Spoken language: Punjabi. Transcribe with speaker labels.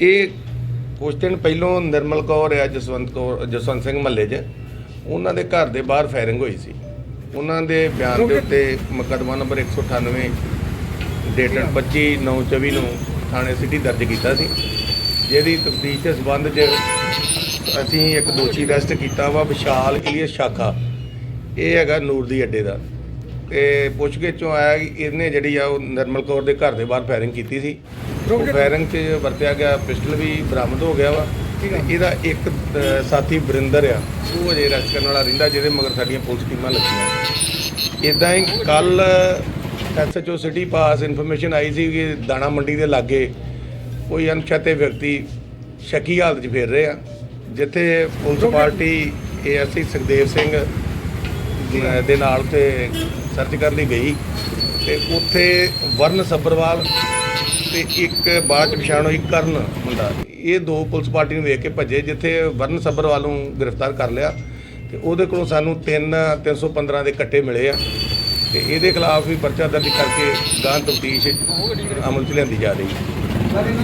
Speaker 1: ਇਹ ਕੁਝ ਦਿਨ ਪਹਿਲੋਂ ਨਿਰਮਲ ਕੌਰ ਆ ਜਸਵੰਤ ਕੌਰ ਜਸਵੰਤ ਸਿੰਘ ਮਹੱਲੇ 'ਚ। ਉਹਨਾਂ ਦੇ ਘਰ ਦੇ ਬਾਹਰ ਫਾਇਰਿੰਗ ਹੋਈ ਸੀ। ਉਹਨਾਂ ਦੇ ਬਿਆਨ ਦੇ ਉੱਤੇ ਮੁਕੱਦਮਾ ਨੰਬਰ 198 ਡੇਟਡ 25/9/24 ਨੂੰ ਥਾਣੇ ਸਿਟੀ ਦਰਜ ਕੀਤਾ ਸੀ। ਜਿਹਦੀ ਤਫਤੀਸ਼ ਦੇ ਸਬੰਧ 'ਚ ਅਸੀਂ ਇੱਕ ਦੋਸ਼ੀ ਅਰੈਸਟ ਕੀਤਾ ਵਾ ਵਿਸ਼ਾਲ ਇਲੀਅਸ ਸ਼ਾਖਾ। ਇਹ ਹੈਗਾ ਨੂਰ ਦੀ ਅੱਡੇ ਦਾ। ਤੇ ਪੁੱਛਗਿੱਛ ਆਇਆ ਕਿ ਇਹਨੇ ਜਿਹੜੀ ਆ ਉਹ ਨਿਰਮਲ ਕੌਰ ਦੇ ਘਰ ਦੇ ਬਾਹਰ ਫਾਇਰਿੰਗ ਕੀਤੀ ਸੀ। ਫਾਇਰਿੰਗ 'ਚ ਵਰਤਿਆ ਗਿਆ ਪਿਸਟਲ ਵੀ ਬਰਾਮਦ ਹੋ ਗਿਆ ਵਾ। ਇਹਦਾ ਇੱਕ ਅ, ਸਾਥੀ ਬਰਿੰਦਰ ਆ। ਉਹ ਅਜੇ ਅਰੈਸਟ ਕਰਨ ਵਾਲਾ ਰਹਿੰਦਾ ਜਿਹਦੇ ਮਗਰ ਸਾਡੀਆਂ ਪੁਲਿਸ ਟੀਮਾਂ ਲੱਗੀਆਂ। ਇਦਾਂ ਹੀ ਕੱਲ ਐਸਐਚਓ ਸਿਟੀ ਪਾਸ ਇਨਫੋਰਮੇਸ਼ਨ ਆਈ ਸੀ ਕਿ ਦਾਣਾ ਮੰਡੀ ਦੇ ਲਾਗੇ ਕੋਈ ਅਣਪਛਾਤੇ ਵਿਅਕਤੀ ਸ਼ੱਕੀ ਹਾਲਤ 'ਚ ਫਿਰ ਰਹੇ ਆ। ਜਿੱਥੇ police party ASC Sukhdev Singh ਅਹ ਦੇ ਨਾਲ ਤੇ ਸਰਚ ਕਰਨ ਲਈ ਗਈ। ਤੇ ਉੱਥੇ ਵਰਨ ਸੱਬਰਵਾਲ ਤੇ ਇੱਕ ਬਾਅਦ ਚ ਪਛਾਣ ਹੋਈ ਕਰਨ ਮੁੰਡਾ। ਇਹ ਦੋ ਪੁਲਿਸ ਪਾਰਟੀ ਨੂੰ ਵੇਖ ਕੇ ਭੱਜੇ, ਜਿੱਥੇ ਵਰਨ ਸੱਬਰਵਾਲ ਨੂੰ ਗ੍ਰਿਫਤਾਰ ਕਰ ਲਿਆ। ਤੇ ਉਹਦੇ ਕੋਲੋਂ ਸਾਨੂੰ 3 315 ਦੇ ਕੱਟੇ ਮਿਲੇ ਆ। ਤੇ ਇਹਦੇ ਖਿਲਾਫ ਵੀ ਪਰਚਾ ਦਰਜ ਕਰਕੇ ਗਾਂ ਤਫਤੀਸ਼ ਅਮਲ ਚ ਲਿਆਂਦੀ ਜਾ ਰਹੀ ਹੈ।